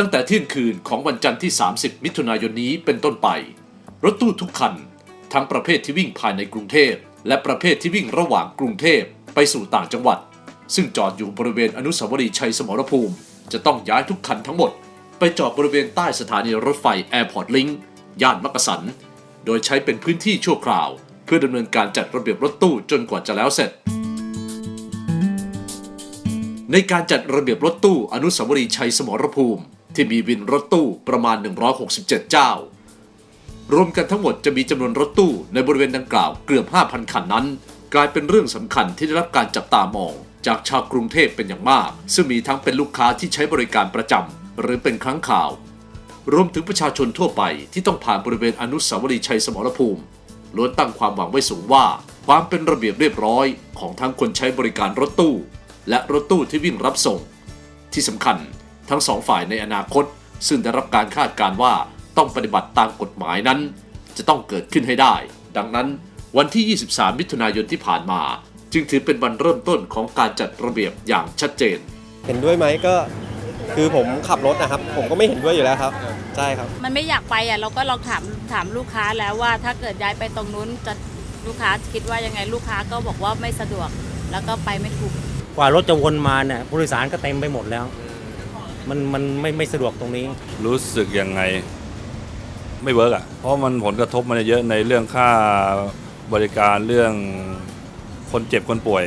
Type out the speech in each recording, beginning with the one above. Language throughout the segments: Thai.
ตั้งแต่เที่ยงคืนของวันจันทร์ที่ 30 มิถุนายนนี้เป็นต้นไป รถตู้ทุกคัน ทั้งประเภทที่วิ่งภายในกรุงเทพ และประเภทที่วิ่งระหว่างกรุงเทพไปสู่ต่างจังหวัด ซึ่งจอดอยู่บริเวณอนุสาวรีย์ชัยสมรภูมิ จะต้องย้ายทุกคันทั้งหมด ไปจอดบริเวณใต้สถานีรถไฟ Airport Link ย่านมักกะสัน โดยใช้เป็นพื้นที่ชั่วคราว เพื่อดำเนินการจัดระเบียบรถตู้จนกว่าจะแล้วเสร็จ ในการจัดระเบียบรถตู้อนุสาวรีย์ชัยสมรภูมิ ที่มีวินรถตู้ประมาณ 167 เจ้า รวมกันทั้งหมดจะมีจำนวนรถตู้ในบริเวณดังกล่าวเกือบ 5,000 คันนั้น กลายเป็นเรื่องสำคัญที่ได้รับการจับตามอง จากชาวกรุงเทพเป็นอย่างมาก ซึ่งมีทั้งเป็นลูกค้าที่ใช้บริการประจำหรือเป็นครั้งข่าว รวมถึงประชาชนทั่วไปที่ต้องผ่านบริเวณอนุสาวรีย์ชัยสมรภูมิล้วนตั้งความหวังไว้สูงว่า ความเป็นระเบียบเรียบร้อยของทั้งคนใช้บริการรถตู้ และรถตู้ที่วิ่งรับส่ง ที่สำคัญ ทั้งสองฝ่ายในอนาคต ซึ่งได้รับการคาดการณ์ว่าต้องปฏิบัติตามกฎหมายนั้น จะต้องเกิดขึ้นให้ได้ ดังนั้นวันที่ 23 มิถุนายนที่ผ่านมา จึงถือเป็นวันเริ่มต้นของการจัดระเบียบอย่างชัดเจน เห็นด้วยไหมก็คือผมขับรถนะครับ ผมก็ไม่เห็นด้วยอยู่แล้วครับ ใช่ครับ มันไม่อยากไปอะเราก็ลองถามถามลูกค้าแล้วว่า ถ้าเกิดย้ายไปตรงนู้นจะลูกค้าคิดว่ายังไงลูกค้าก็บอกว่าไม่สะดวกแล้วก็ไปไม่ถูกกว่ารถจะวนมาเนี่ยผู้โดยสารก็เต็มไปหมดแล้ว มันมันไม่ไม่สะดวกตรงนี้ รู้สึกยังไงไม่เวิร์กอะ เพราะมันผลกระทบมันเยอะในเรื่องค่าบริการเรื่องคนเจ็บคนป่วย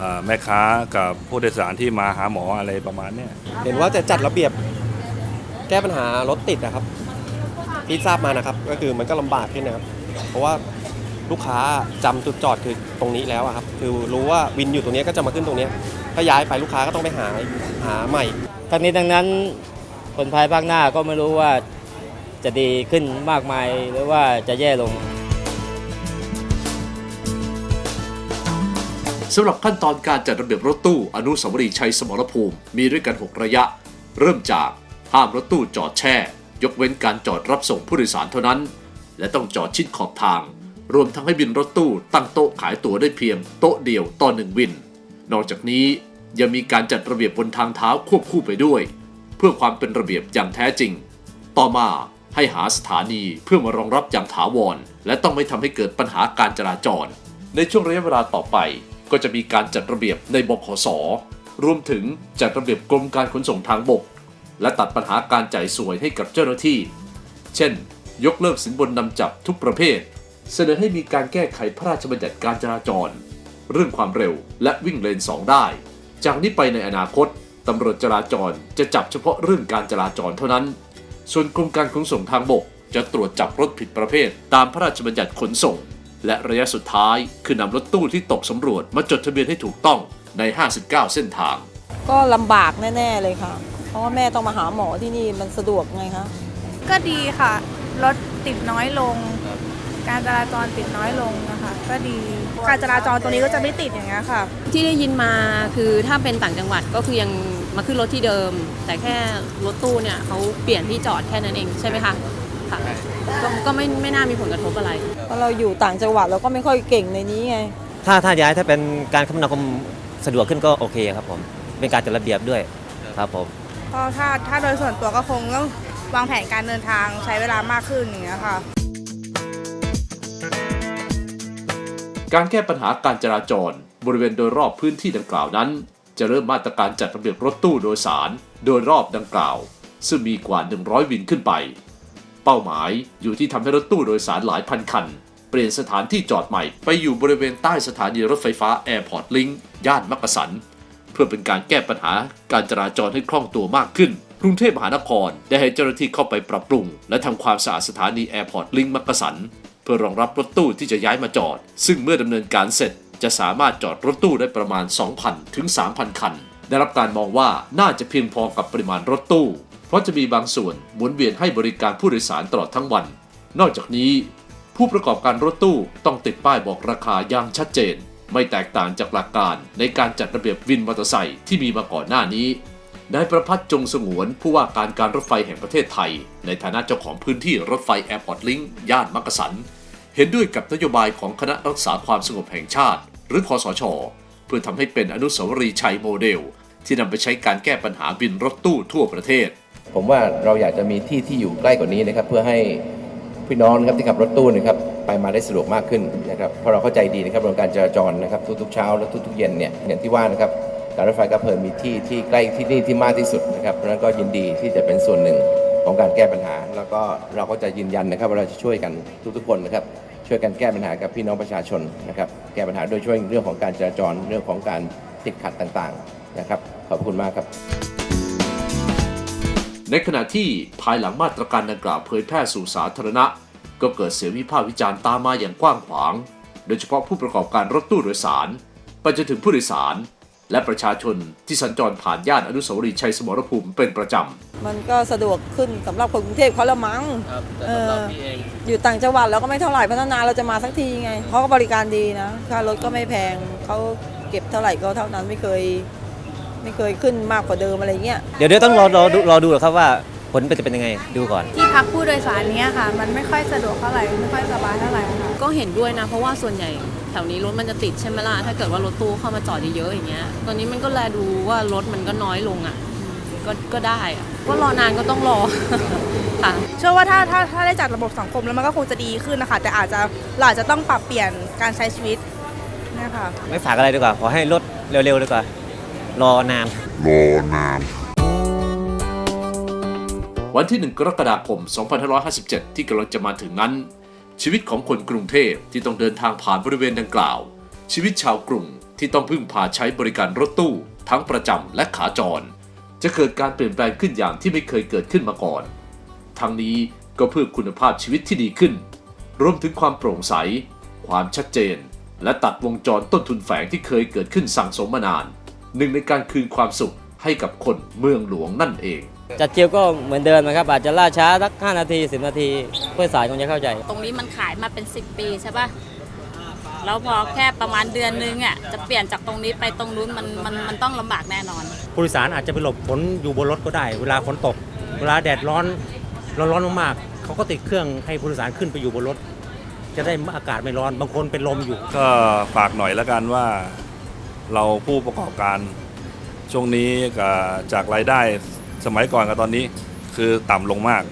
อ่าแม่ค้ากับผู้โดยสารที่มาหาหมออะไรประมาณเนี้ย เห็นว่าจะจัดระเบียบแก้ปัญหารถติดนะครับ ที่ทราบมานะครับ ก็คือมันก็ลำบากขึ้นนะครับ เพราะว่า ลูกค้าจำจุดจอดคือตรงนี้แล้วอะครับ คือรู้ว่าวินอยู่ตรงนี้ก็จะมาขึ้นตรงนี้ถ้าย้ายไปลูกค้าก็ต้องไปหาหาใหม่ทั้งนี้ทั้งนั้นคนภายภาคหน้าก็ไม่รู้ว่าจะดีขึ้นมากมายหรือว่าจะแย่ลงสำหรับขั้นตอนการจัดระเบียบรถตู้อนุสาวรีย์ชัยสมรภูมิมีด้วยกัน 6 ระยะ เริ่มจากห้ามรถตู้จอดแช่ ยกเว้นการจอดรับส่งผู้โดยสารเท่านั้น และต้องจอดชิดขอบทาง รวมทั้งให้วินรถตู้ตั้งโต๊ะขายตั๋วได้เพียงโต๊ะเดียวต่อหนึ่งวิน นอกจากนี้ยังมีการจัดระเบียบบนทางเท้าควบคู่ไปด้วย เพื่อความเป็นระเบียบอย่างแท้จริง ต่อมาให้หาสถานีเพื่อมารองรับอย่างถาวร และต้องไม่ทำให้เกิดปัญหาการจราจร ในช่วงระยะเวลาต่อไป ก็จะมีการจัดระเบียบในบขสรวมถึงจัดระเบียบกรมการขนส่งทางบก และตัดปัญหาการจ่ายสวยให้กับเจ้าหน้าที่ เช่น ยกเลิกสินบนนำจับทุกประเภท เสนอให้มีการแก้ไขพระราชบัญญัติการจราจร เรื่องความเร็วและวิ่งเลนสองได้ จากนี้ไปในอนาคตตำรวจจราจรจะจับเฉพาะเรื่องการจราจรเท่านั้น ส่วนกรมการขนส่งทางบก จะตรวจจับรถผิดประเภท ตามพระราชบัญญัติขนส่ง และระยะสุดท้ายคือนำรถตู้ที่ตกสำรวจมาจดทะเบียนให้ถูกต้องใน 59 เส้นทาง ก็ลำบากแน่ ๆ เลยค่ะ เพราะว่าแม่ต้องมาหาหมอที่นี่มันสะดวกไงคะ ก็ดีค่ะ รถติดน้อยลง การจราจรติดน้อยลงนะคะก็ดีการจราจรตรงนี้ก็จะไม่ติดอย่างเงี้ยค่ะ ที่ได้ยินมาคือถ้าเป็นต่างจังหวัดก็คือยังมาขึ้นรถที่เดิม แต่แค่รถตู้เนี่ยเขาเปลี่ยนที่จอดแค่นั้นเองใช่ไหมคะค่ะก็ก็ไม่ไม่น่ามีผลกระทบอะไร เพราะเราอยู่ต่างจังหวัดเราก็ไม่ค่อยเก่งในนี้ไง ถ้าถ้าย้ายถ้าเป็นการคมนาคมสะดวกขึ้นก็โอเคครับผมเป็นการจัดระเบียบด้วยครับผมก็ถ้าถ้าโดยส่วนตัวก็คงต้องวางแผนการเดินทางใช้เวลามากขึ้นอย่างเงี้ยค่ะ การแก้ปัญหาการจราจร บริเวณโดยรอบพื้นที่ดังกล่าวนั้น จะเริ่มมาตรการจัดระเบียบรถตู้โดยสาร โดยรอบดังกล่าว ซึ่งมีกว่า 100 วินขึ้นไป เป้าหมายอยู่ที่ทำให้รถตู้โดยสารหลายพันคัน เปลี่ยนสถานที่จอดใหม่ไปอยู่บริเวณใต้สถานีรถไฟฟ้า Airport Link ย่านมักกะสัน เพื่อเป็นการแก้ปัญหาการจราจรให้คล่องตัวมากขึ้นกรุงเทพมหานครได้ให้เจ้าหน้าที่เข้าไปปรับปรุง และทำความสะอาดสถานี Airport Link มักกะสัน เพื่อรองรับรถตู้ที่จะย้ายมาจอด ซึ่งเมื่อดำเนินการเสร็จจะสามารถจอดรถตู้ได้ประมาณ 2,000 ถึง 3,000 คัน ได้รับการมองว่าน่าจะเพียงพอกับปริมาณรถตู้ เพราะจะมีบางส่วนหมุนเวียนให้บริการผู้โดยสารตลอดทั้งวัน นอกจากนี้ ผู้ประกอบการรถตู้ต้องติดป้ายบอกราคาอย่างชัดเจน ไม่แตกต่างจากหลักการในการจัดระเบียบวินมอเตอร์ไซค์ที่มีมาก่อนหน้านี้ นายประพัฒน์จงสงวนผู้ว่าการการรถไฟแห่งประเทศไทย ในฐานะเจ้าของพื้นที่รถไฟแอร์พอร์ตลิงย่านมักกะสัน เห็นด้วยกับนโยบายของคณะรักษาความสงบแห่งชาติ หรือคอสช เพื่อทำให้เป็นอนุสาวรีย์ชัยโมเดล ที่นำไปใช้การแก้ปัญหาบินรถตู้ทั่วประเทศ ผมว่าเราอยากจะมีที่ที่อยู่ใกล้กว่านี้นะครับเพื่อให้พี่น้องนะครับที่ขับรถตู้นะครับไปมาได้สะดวกมากขึ้นนะครับเพราะเราเข้าใจดีนะครับเรื่องการจราจรนะครับทุกๆเช้าและทุกๆเย็นเนี่ยอย่างที่ว่านะครับ การรถไฟก็เพลินมีที่ที่ใกล้ที่นี่ที่มากที่สุดนะครับเพราะฉะนั้นก็ยินดีที่จะเป็นส่วนหนึ่งของการแก้ปัญหา แล้วก็เราก็จะยืนยันนะครับว่าเราจะช่วยกันทุกๆคนนะครับช่วยกันแก้ปัญหากับพี่น้องประชาชนนะครับแก้ปัญหาโดยช่วยเรื่องของการจราจรเรื่องของการติดขัดต่างๆนะครับขอบคุณมากครับ ในขณะที่ภายหลังมาตรการดังกล่าวเผยแพร่สู่สาธารณะ ก็เกิดเสียงวิพากษ์วิจารณ์ตามมาอย่างกว้างขวาง โดยเฉพาะผู้ประกอบการรถตู้โดยสารไปจนถึงผู้โดยสาร และประชาชนที่สัญจรผ่านย่านอนุสาวรีย์ชัยสมรภูมิเป็นประจำ มันก็สะดวกขึ้นสำหรับคนกรุงเทพเขาละมั้งเอออยู่ต่างจังหวัดเราก็ไม่เท่าไหร่พัฒนาเราจะมาสักทีไงเขาก็บริการดีนะค่ารถก็ไม่แพงเขาเก็บเท่าไหร่ก็เท่านั้นไม่เคย ไม่เคยขึ้นมากกว่าเดิมอะไรเงี้ยเดี๋ยวเดี๋ยวต้องรอรอดูรอดูหรอกครับว่าผลจะเป็นยังไงดูก่อน ที่พักผู้โดยสารเนี้ยค่ะ มันไม่ค่อยสะดวกเท่าไหร่ไม่ค่อยสบายเท่าไหร่ค่ะก็เห็นด้วยนะ เพราะว่าส่วนใหญ่แถวนี้รถมันจะติดใช่ไหมล่ะถ้าเกิดว่ารถตู้เข้ามาจอดเยอะๆอย่างเงี้ย ตอนนี้มันก็แลดูว่ารถมันก็น้อยลงอะก็ก็ได้อะก็รอนานก็ต้องรอค่ะเชื่อว่าถ้าถ้าถ้าได้จัดระบบสังคมแล้วมันก็คงจะดีขึ้นนะคะ แต่อาจจะเราอาจจะต้องปรับเปลี่ยนการใช้ชีวิตเนะคะไม่ฝากอะไรดีกว่า ขอให้รถเร็วๆดีกว่า รอนานวันที่ 1 กรกฎาคม 2557 ที่กำลังจะมาถึงนั้น ชีวิตของคนกรุงเทพที่ต้องเดินทางผ่านบริเวณดังกล่าว ชีวิตชาวกรุงที่ต้องพึ่งพาใช้บริการรถตู้ ทั้งประจำและขาจร จะเกิดการเปลี่ยนแปลงขึ้นอย่างที่ไม่เคยเกิดขึ้นมาก่อน ทั้งนี้ก็เพื่อคุณภาพชีวิตที่ดีขึ้น รวมถึงความโปร่งใส ความชัดเจน และตัดวงจรต้นทุนแฝงที่เคยเกิดขึ้นสั่งสมมานาน หนึ่งในการคืนความสุขให้กับคนเมืองหลวงนั่นเอง จัดคิวก็เหมือนเดิมนะครับอาจจะล่าช้าสัก5นาที 10 นาที ผู้โดยสารคงจะเข้าใจ ตรงนี้มันขายมาเป็น 10 ปีใช่ปะแล้วพอแค่ประมาณเดือนนึงอะจะเปลี่ยนจากตรงนี้ไปตรงนู้นมันมันมันต้องลำบากแน่นอน ผู้โดยสารอาจจะไปหลบฝนอยู่บนรถก็ได้ เวลาฝนตก เวลาแดดร้อนร้อนร้อนมากๆเขาก็ติดเครื่องให้ผู้โดยสารขึ้นไปอยู่บนรถ จะได้อากาศไม่ร้อนบางคนเป็นลมอยู่ ก็ฝากหน่อยแล้วกันว่า เราผู้ประกอบการช่วงนี้กับจากรายได้สมัยก่อนกับตอนนี้ คือต่ำลงมาก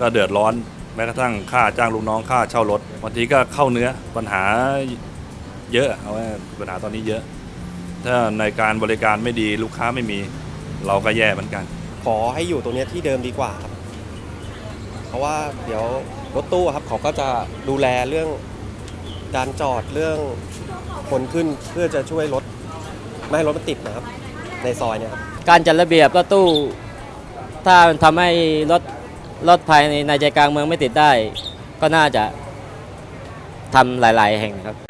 ก็เดือดร้อน แม้กระทั่งค่าจ้างลูกน้องค่าเช่ารถบางทีก็เข้าเนื้อปัญหาเยอะเอาไว้ปัญหาตอนนี้เยอะ ถ้าในการบริการไม่ดีลูกค้าไม่มี เราก็แย่เหมือนกัน ขอให้อยู่ตรงเนี้ยที่เดิมดีกว่าครับ เพราะว่าเดี๋ยวรถตู้ครับเขาก็จะดูแลเรื่องการจอดเรื่องคนขึ้นเพื่อจะช่วยลดไม่ให้รถมันติดนะครับ ในซอยเนี่ยครับ การจัดระเบียบรถตู้ ถ้ามันทำให้รถ รถภายในในใจกลางเมืองไม่ติดได้ ก็น่าจะทำหลาย ๆ แห่งครับ